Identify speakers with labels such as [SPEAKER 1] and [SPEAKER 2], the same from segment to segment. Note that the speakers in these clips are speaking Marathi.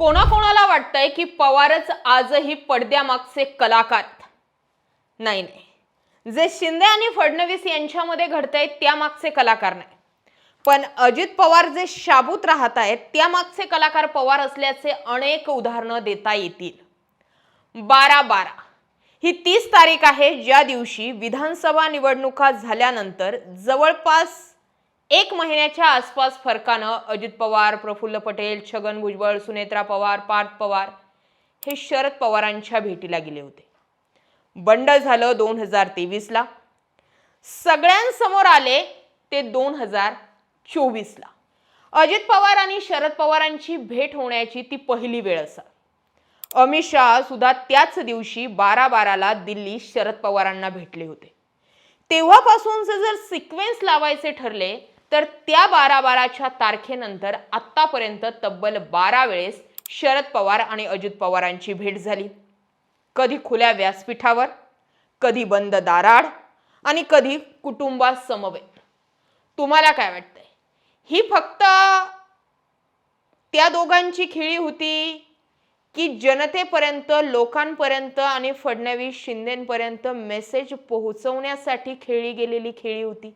[SPEAKER 1] कोणाकोणाला वाटतंय की पवारच आजही पडद्यामागचे कलाकार? नाही नाही. जे शिंदे आणि फडणवीस यांच्यामध्ये घडतंय त्यामागचे कलाकार नाही. पण अजित पवार जे शाबूत राहत आहेत त्यामागचे कलाकार पवार असल्याचे अनेक उदाहरणं देता येतील. बारा बारा. ही तीस तारीख आहे ज्या दिवशी विधानसभा निवडणुका झाल्यानंतर जवळपास एक महिन्याच्या आसपास फरकानं अजित पवार प्रफुल्ल पटेल छगन भुजबळ सुनेत्रा पवार पार्थ पवार हे शरद पवारांच्या भेटीला गेले होते. बंड झालं दोन हजार तेवीसला. सगळ्यांसमोर आले ते दोन हजार चोवीसला. अजित पवार आणि शरद पवारांची भेट होण्याची ती पहिली वेळ असा अमित शहा सुद्धा त्याच दिवशी बारा बाराला दिल्ली शरद पवारांना भेटले होते. तेव्हापासूनचे जर सिक्वेन्स लावायचे ठरले तर त्या बारा बाराच्या तारखेनंतर आत्तापर्यंत तब्बल बारा वेळेस शरद पवार आणि अजित पवारांची भेट झाली. कधी खुल्या व्यासपीठावर कधी बंद दाराड आणि कधी कुटुंबासमवेत. तुम्हाला काय वाटतंय? ही फक्त त्या दोघांची खिळी होती की जनतेपर्यंत लोकांपर्यंत आणि फडणवीस शिंदेपर्यंत मेसेज पोहोचवण्यासाठी खेळली गेलेली खेळी होती.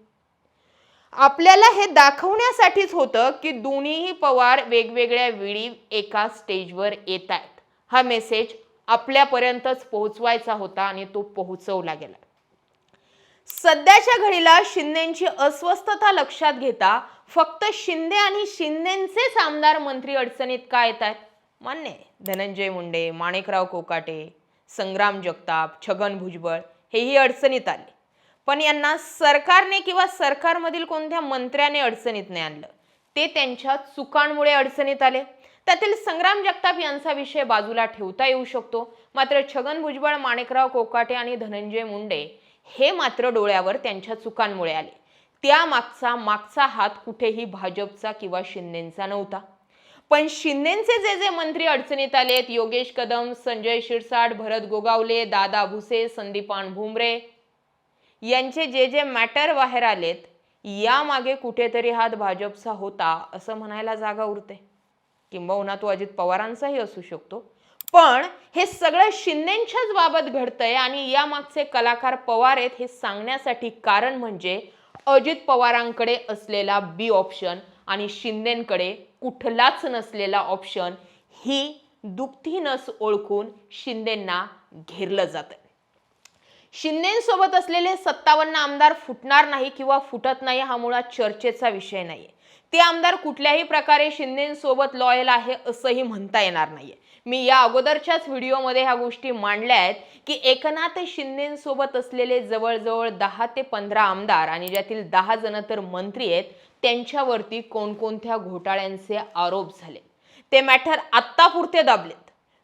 [SPEAKER 1] आपल्याला हे दाखवण्यासाठीच होतं की दोन्हीही पवार वेगवेगळ्या वेळी एका स्टेजवर येत आहेत. हा मेसेज आपल्यापर्यंतच पोहोचवायचा होता आणि तो पोहोचवला गेला. सध्याच्या घडीला शिंदेची अस्वस्थता लक्षात घेता फक्त शिंदे आणि शिंदेचेच आमदार मंत्री अडचणीत का येत आहेत? मान्य धनंजय मुंडे माणिकराव कोकाटे संग्राम जगताप छगन भुजबळ हेही अडचणीत आले. पण यांना सरकारने किंवा सरकारमधील कोणत्या मंत्र्याने अडचणीत नाही आणलं? ते त्यांच्या चुकांमुळे अडचणीत आले. त्यातील संग्राम जगताप यांचा विषय बाजूला ठेवता येऊ शकतो. मात्र छगन भुजबळ माणिकराव कोकाटे आणि धनंजय मुंडे हे मात्र डोळ्यावर त्यांच्या चुकांमुळे आले. त्या मागचा मागचा हात कुठेही भाजपचा किंवा शिंदेचा नव्हता. पण शिंदेचे जे जे मंत्री अडचणीत आलेत योगेश कदम संजय शिरसाट भरत गोगावले दादा भुसे संदीपान भुमरे यांचे जे जे मॅटर बाहेर आलेत यामागे कुठेतरी हात भाजपचा होता असं म्हणायला जागा उरते. किंबहुना तो अजित पवारांचाही असू शकतो. पण हे सगळं शिंदेच्याच बाबत घडतंय आणि यामागचे कलाकार पवार आहेत हे सांगण्यासाठी कारण म्हणजे अजित पवारांकडे असलेला बी ऑप्शन आणि शिंदेकडे कुठलाच नसलेला ऑप्शन ही दुखती नस ओळखून शिंदेंना घेरलं जातं शिंदेसोबत असलेले सत्तावन्न आमदार फुटणार नाही किंवा फुटत नाही हा मुळात चर्चेचा विषय नाहीये. ते आमदार कुठल्याही प्रकारे शिंदेसोबत लॉयल आहे असंही म्हणता येणार नाहीये. मी या अगोदरच्याच व्हिडिओमध्ये ह्या गोष्टी मांडल्या आहेत की एकनाथ शिंदेसोबत असलेले जवळजवळ दहा ते पंधरा आमदार आणि ज्यातील दहा जण तर मंत्री आहेत त्यांच्यावरती कोणकोणत्या घोटाळ्यांचे आरोप झाले? ते मॅटर आत्तापुरते दाबले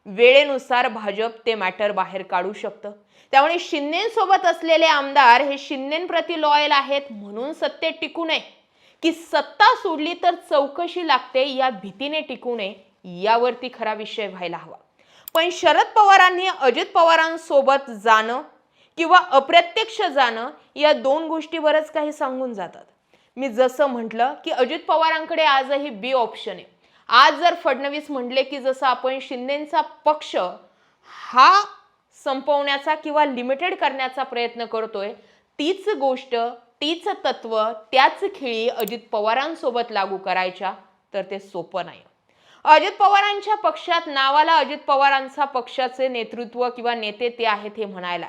[SPEAKER 1] वेळेनुसार भाजप ते मॅटर बाहेर काढू शकतं. त्यामुळे शिंदेसोबत असलेले आमदार हे शिंदेप्रती लॉयल आहेत म्हणून सत्तेत टिकू नये. की सत्ता सोडली तर चौकशी लागते या भीतीने टिकू नये यावरती खरा विषय व्हायला हवा. पण शरद पवारांनी अजित पवारांसोबत जाणं किंवा अप्रत्यक्ष जाणं या दोन गोष्टीवरच काही सांगून जातात. मी जसं म्हटलं की अजित पवारांकडे आजही बी ऑप्शन आहे. आज जर फडणवीस म्हटले की जसं आपण शिंदेचा पक्ष हा संपवण्याचा किंवा लिमिटेड करण्याचा प्रयत्न करतोय तीच गोष्ट तीच तत्व त्याच खिळी अजित पवारांसोबत लागू करायच्या तर ते सोपं नाही. अजित पवारांच्या पक्षात नावाला अजित पवारांचा पक्षाचे नेतृत्व किंवा नेते ते आहेत हे म्हणायला.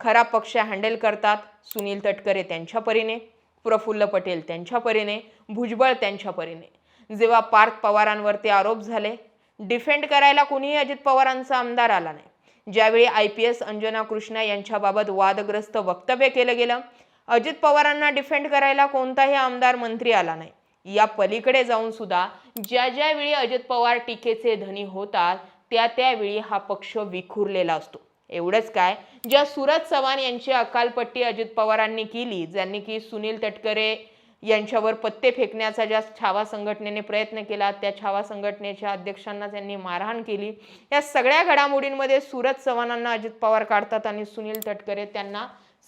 [SPEAKER 1] खरा पक्ष हँडल करतात सुनील तटकरे त्यांच्या परीने प्रफुल्ल पटेल त्यांच्या परीने भुजबळ त्यांच्या परीने. जेव्हा पार्थ पवारांवरती आरोप झाले डिफेंड करायला कोणीही अजित पवारांचा आमदार आला नाही. ज्यावेळी I P S Anjana Krishna यांच्याबाबत वादग्रस्त वक्तव्य केलं गेलं अजित पवारांना डिफेंड करायला कोणताही आमदार मंत्री आला नाही. या पलीकडे जाऊन सुद्धा ज्या ज्यावेळी अजित पवार टीकेचे धनी होतात त्या त्यावेळी हा पक्ष विखुरलेला असतो. एवढंच काय ज्या सुरज चव्हाण यांची अकालपट्टी अजित पवारांनी केली ज्यांनी की सुनील तटकरे यांच्यावर पत्ते फेकण्याचा ज्या छावा संघटनेने प्रयत्न केला त्या छावा संघटनेच्या अध्यक्षांना त्यांनी मारहाण केली. या सगळ्या घडामोडींमध्ये सूरज चव्हाणांना अजित पवार काढतात आणि सुनील तटकरे त्यांना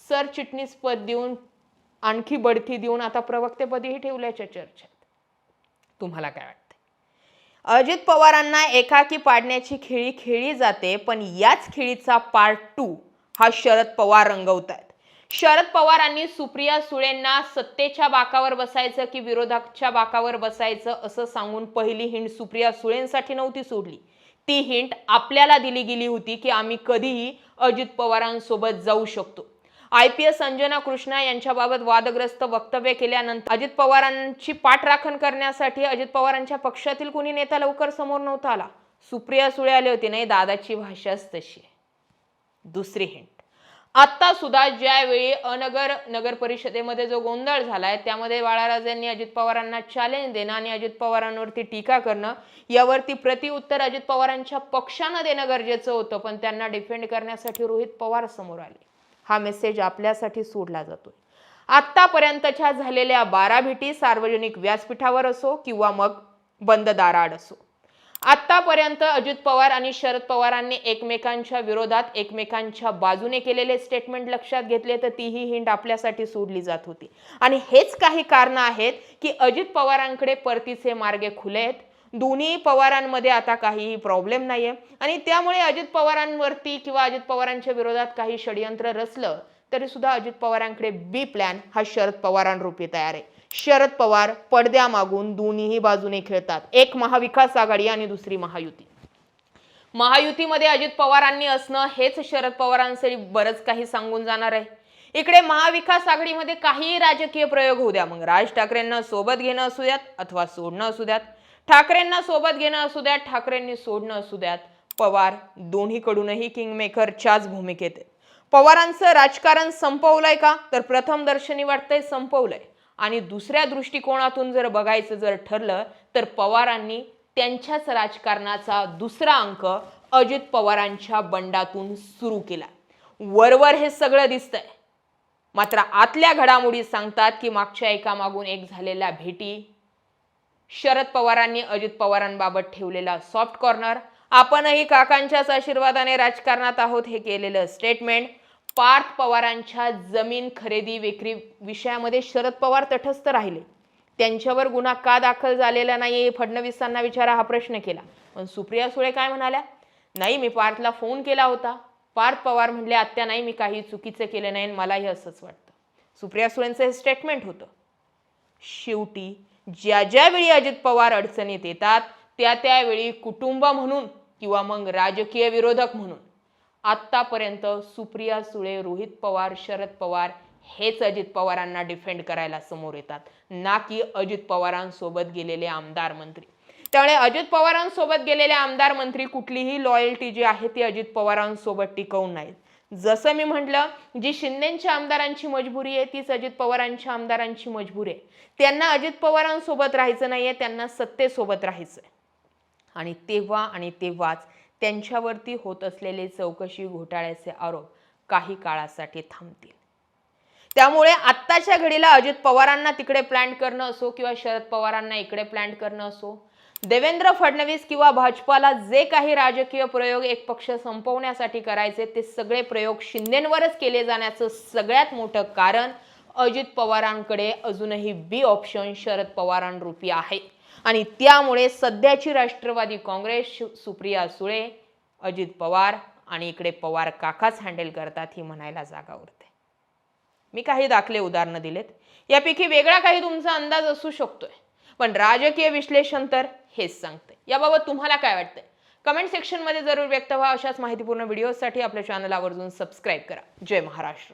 [SPEAKER 1] सरचिटणीस पद देऊन आणखी बढती देऊन आता प्रवक्तेपदीही ठेवल्याच्या चर्चेत. तुम्हाला काय वाटतं अजित पवारांना एकाकी पाडण्याची खेळी खेळली जाते पण याच खेळीचा पार्ट टू हा शरद पवार रंगवत आहेत शरद पवारांनी सुप्रिया सुळेंना सत्तेच्या बाकावर बसायचं की विरोधाच्या बाकावर बसायचं असं सांगून पहिली हिंट सुप्रिया सुळेंसाठी नव्हती सोडली. ती हिंट आपल्याला दिली गेली होती की आम्ही कधीही अजित पवारांसोबत जाऊ शकतो. I P S Anjana Krishna यांच्याबाबत वादग्रस्त वक्तव्य केल्यानंतर अजित पवारांची पाठराखण करण्यासाठी अजित पवारांच्या पक्षातील कोणी नेता लवकर समोर नव्हता आला. सुप्रिया सुळे आले होते नाही दादाची भाषाच तशी. आहे दुसरी हिंट आता सुद्धा ज्यावेळी अनगर नगर परिषदेमध्ये जो गोंधळ झालाय त्यामध्ये बाळाराजांनी अजित पवारांना चॅलेंज देणं आणि अजित पवारांवरती टीका करणं यावरती प्रतिउत्तर अजित पवारांच्या पक्षानं देणं गरजेचं होतं पण त्यांना डिफेंड करण्यासाठी रोहित पवार समोर आले. हा मेसेज आपल्यासाठी सोडला जातोय. आत्तापर्यंतच्या झालेल्या बारा भेटी सार्वजनिक व्यासपीठावर असो किंवा मग बंद दाराड असो. आतापर्यंत अजित पवार आणि शरद पवारांनी एकमेकांच्या विरोधात एकमेकांच्या बाजूने केलेले स्टेटमेंट लक्षात घेतले तर तीही हिंट आपल्यासाठी सोडली जात होती. आणि हेच काही कारणं आहेत की अजित पवारांकडे परतीचे मार्गे खुले आहेत. दोन्ही पवारांमध्ये आता काहीही प्रॉब्लेम नाहीये. आणि त्यामुळे अजित पवारांवरती किंवा अजित पवारांच्या विरोधात काही षडयंत्र रचलं तरी सुद्धा अजित पवारांकडे बी प्लॅन हा शरद पवारांरूपी तयार आहे. शरद पवार पडद्यामागून दोन्हीही बाजूने खेळतात. एक महाविकास आघाडी आणि दुसरी महायुती. महायुतीमध्ये अजित पवारांनी असणं हेच शरद पवारांसाठी बरंच काही सांगून जाणार आहे. इकडे महाविकास आघाडीमध्ये काही राजकीय प्रयोग होऊ द्या. मग राज ठाकरेंना सोबत घेणं असू द्यात अथवा सोडणं असू द्यात. ठाकरेंना सोबत घेणं असू द्यात ठाकरेंनी सोडणं असू द्यात. पवार दोन्हीकडूनही किंगमेकरच्याच भूमिकेत आहेत. पवारांचं राजकारण संपवलंय का? तर प्रथम दर्शनी वाटतंय संपवलंय. आणि दुसऱ्या दृष्टिकोनातून जर बघायचं जर ठरलं तर पवारांनी त्यांच्याच राजकारणाचा दुसरा अंक अजित पवारांच्या बंडातून सुरू केला. वरवर हे सगळं दिसतंय. मात्र आतल्या घडामोडी सांगतात की मागच्या एका मागून एक झालेल्या भेटी शरद पवारांनी अजित पवारांबाबत ठेवलेला सॉफ्ट कॉर्नर आपणही काकांच्याच आशीर्वादाने राजकारणात आहोत हे केलेलं स्टेटमेंट पार्थ पवारांच्या जमीन खरेदी विक्री विषयामध्ये शरद पवार तटस्थ राहिले. त्यांच्यावर गुन्हा का दाखल झालेला नाही हे फडणवीसांना विचारा हा प्रश्न केला. पण सुप्रिया सुळे काय म्हणाल्या? नाही मी पार्थला फोन केला होता. पार्थ पवार म्हणले आत्या नाही मी काही चुकीचं केलं नाही आणि मलाही असंच वाटतं. सुप्रिया सुळेंचं हे स्टेटमेंट होतं. शेवटी ज्या ज्यावेळी अजित पवार अडचणीत येतात त्या त्यावेळी कुटुंब म्हणून किंवा मग राजकीय विरोधक म्हणून आत्तापर्यंत सुप्रिया सुळे रोहित पवार शरद पवार हेच अजित पवारांना डिफेंड करायला समोर येतात. ना की अजित पवारांसोबत गेलेले आमदार मंत्री. त्यामुळे अजित पवारांसोबत गेलेले आमदार मंत्री कुठलीही लॉयल्टी जी आहे ती अजित पवारांसोबत टिकवून नाहीत. जसं मी म्हटलं जी शिंदेच्या आमदारांची मजबुरी आहे तीच अजित पवारांच्या आमदारांची मजबुरी आहे. त्यांना अजित पवारांसोबत राहायचं नाहीये त्यांना सत्तेसोबत राहायचं आहे आणि तेव्हा आणि तेव्हाच त्यांच्यावरती होत असलेले चौकशी घोटाळ्याचे आरोप काही काळासाठी थांबतील. त्यामुळे आत्ताच्या घडीला अजित पवारांना तिकडे प्लॅन करणं असो किंवा शरद पवारांना इकडे प्लॅन करणं असो देवेंद्र फडणवीस किंवा भाजपाला जे काही राजकीय प्रयोग एक पक्ष संपवण्यासाठी करायचे ते सगळे प्रयोग शिंदेवरच केले जाण्याचं सगळ्यात मोठं कारण अजित पवारांकडे अजूनही बी ऑप्शन शरद पवारांरूपी आहे. आणि त्यामुळे सध्याची राष्ट्रवादी काँग्रेस सुप्रिया सुळे अजित पवार आणि इकडे पवार काकाच हँडल करतात ही म्हणायला जागा उरते. मी काही दाखले उदाहरणं दिलेत. यापैकी वेगळा काही तुमचा अंदाज असू शकतोय. पण राजकीय विश्लेषण तर हेच सांगते याबाबत तुम्हाला काय वाटतंय? कमेंट सेक्शनमध्ये जरूर व्यक्त व्हा. अशाच माहितीपूर्ण व्हिडिओसाठी आपल्या चॅनल आवर्जून सबस्क्राईब करा. जय महाराष्ट्र.